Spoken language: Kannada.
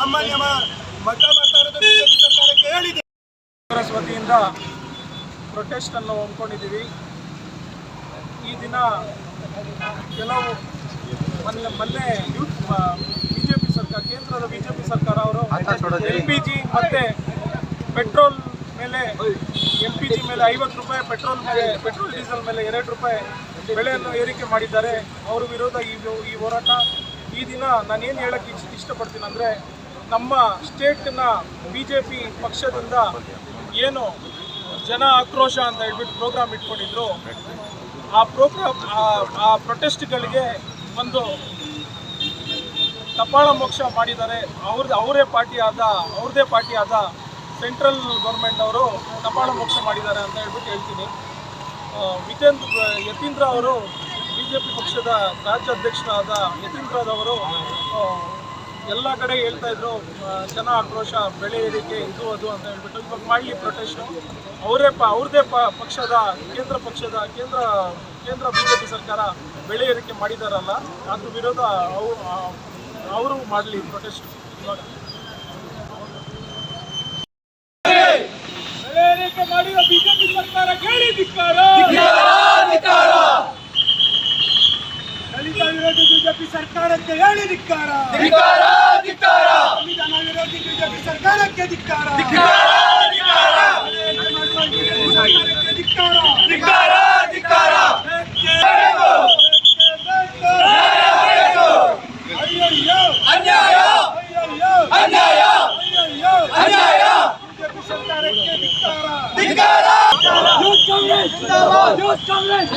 ಸಾಮಾನ್ಯ ಮತ ಮಾಡ್ತಾ ಇರೋದು ಬಿಜೆಪಿ ಸರ್ಕಾರಕ್ಕೆ ಹೇಳಿದೆ. ಕಾಂಗ್ರೆಸ್ ವತಿಯಿಂದ ಪ್ರೊಟೆಸ್ಟ್ ಅನ್ನು ಹಮ್ಮಿಕೊಂಡಿದ್ದೀವಿ. ಈ ದಿನ ಕೆಲವು ಮೊನ್ನೆ ಮೊನ್ನೆ ಯೂತ್ ಬಿಜೆಪಿ ಸರ್ಕಾರ ಕೇಂದ್ರದ ಬಿಜೆಪಿ ಸರ್ಕಾರ ಅವರು ಎಲ್ ಪಿ ಜಿ ಮತ್ತೆ ಪೆಟ್ರೋಲ್ ಮೇಲೆ ಎಲ್ ಪಿ ಜಿ ಮೇಲೆ ಐವತ್ತು ರೂಪಾಯಿ ಪೆಟ್ರೋಲ್ ಮೇಲೆ ಪೆಟ್ರೋಲ್ ಡೀಸೆಲ್ ಮೇಲೆ ಎರಡು ರೂಪಾಯಿ ಬೆಲೆಯನ್ನು ಏರಿಕೆ ಮಾಡಿದ್ದಾರೆ. ಅವ್ರ ವಿರೋಧ ಈ ಈ ಹೋರಾಟ. ಈ ದಿನ ನಾನೇನು ಹೇಳಕ್ಕೆ ಇಷ್ಟ ಇಷ್ಟಪಡ್ತೀನಿ ಅಂದರೆ ನಮ್ಮ ಸ್ಟೇಟ್ನ ಬಿ ಜೆ ಪಿ ಪಕ್ಷದಿಂದ ಏನು ಜನ ಆಕ್ರೋಶ ಅಂತ ಹೇಳ್ಬಿಟ್ಟು ಪ್ರೋಗ್ರಾಮ್ ಇಟ್ಕೊಂಡಿದ್ರು, ಆ ಪ್ರೋಗ್ರಾಮ್, ಆ ಪ್ರೊಟೆಸ್ಟ್ಗಳಿಗೆ ಒಂದು ಕಪಾಳ ಮೋಕ್ಷ ಮಾಡಿದ್ದಾರೆ. ಅವ್ರದ್ದು ಅವರೇ ಪಾರ್ಟಿ ಆದ ಅವ್ರದ್ದೇ ಪಾರ್ಟಿ ಆದ ಸೆಂಟ್ರಲ್ ಗೌರ್ಮೆಂಟ್ ಅವರು ಕಪಾಳ ಮೋಕ್ಷ ಮಾಡಿದ್ದಾರೆ ಅಂತ ಹೇಳ್ಬಿಟ್ಟು ಹೇಳ್ತೀನಿ. ವಿತೇಂದ್ರ, ಯತೀಂದ್ರ ಅವರು ಬಿ ಜೆ ಪಿ ಪಕ್ಷದ ರಾಜ್ಯಾಧ್ಯಕ್ಷರಾದ ಯತೀಂದ್ರದವರು ಎಲ್ಲ ಕಡೆ ಹೇಳ್ತಾ ಇದ್ರು ಜನ ಆಕ್ರೋಶ ಬೆಳೆ ಏರಿಕೆ ಇದು ಅದು ಅಂತ ಹೇಳ್ಬಿಟ್ಟು ಇವಾಗ ಮಾಡಲಿ ಪ್ರೊಟೆಸ್ಟು ಅವರೇ ಪ ಅವ್ರದ್ದೇ ಪ ಪಕ್ಷದ ಕೇಂದ್ರ ಪಕ್ಷದ ಕೇಂದ್ರ ಕೇಂದ್ರ ಬಿ ಜೆ ಪಿ ಸರ್ಕಾರ ಬೆಳೆ ಏರಿಕೆ ಮಾಡಿದಾರಲ್ಲ ಅದ್ರ ವಿರೋಧ ಅವರು ಅವರು ಮಾಡಲಿ ಪ್ರೊಟೆಸ್ಟ್ ಇವಾಗ ಬೆಳೆ ಏರಿಕೆ ಬಿಜೆಪಿ ಸರ್ಕಾರ ಕೇಳಿ ಧಿಕ್ಕಾರ! ದಲಿತ ವಿರೋಧಿ ಬಿಜೆಪಿ ಸರ್ಕಾರಕ್ಕೆ ಹೇಳಿ ಧಿಕ್ಕಾರ! ಸಂವಿಧಾನ ವಿರೋಧಿ ಬಿಜೆಪಿ ಸರ್ಕಾರಕ್ಕೆ ಧಿಕ್ಕಾರ. ಸರ್ಕಾರಕ್ಕೆ ಧಿಕ್ಕಾರ. ಬೇಕೇ ಬೇಕು. ಅಯ್ಯಯ್ಯೋ. ಅಯ್ಯಯ್ಯೋ. ಅಯ್ಯಯ್ಯೋ. ಬಿಜೆಪಿ ಸರ್ಕಾರಕ್ಕೆ ಧಿಕ್ಕಾರ. ಯೂತ್ ಕಾಂಗ್ರೆಸ್. ಯೂತ್ ಕಾಂಗ್ರೆಸ್.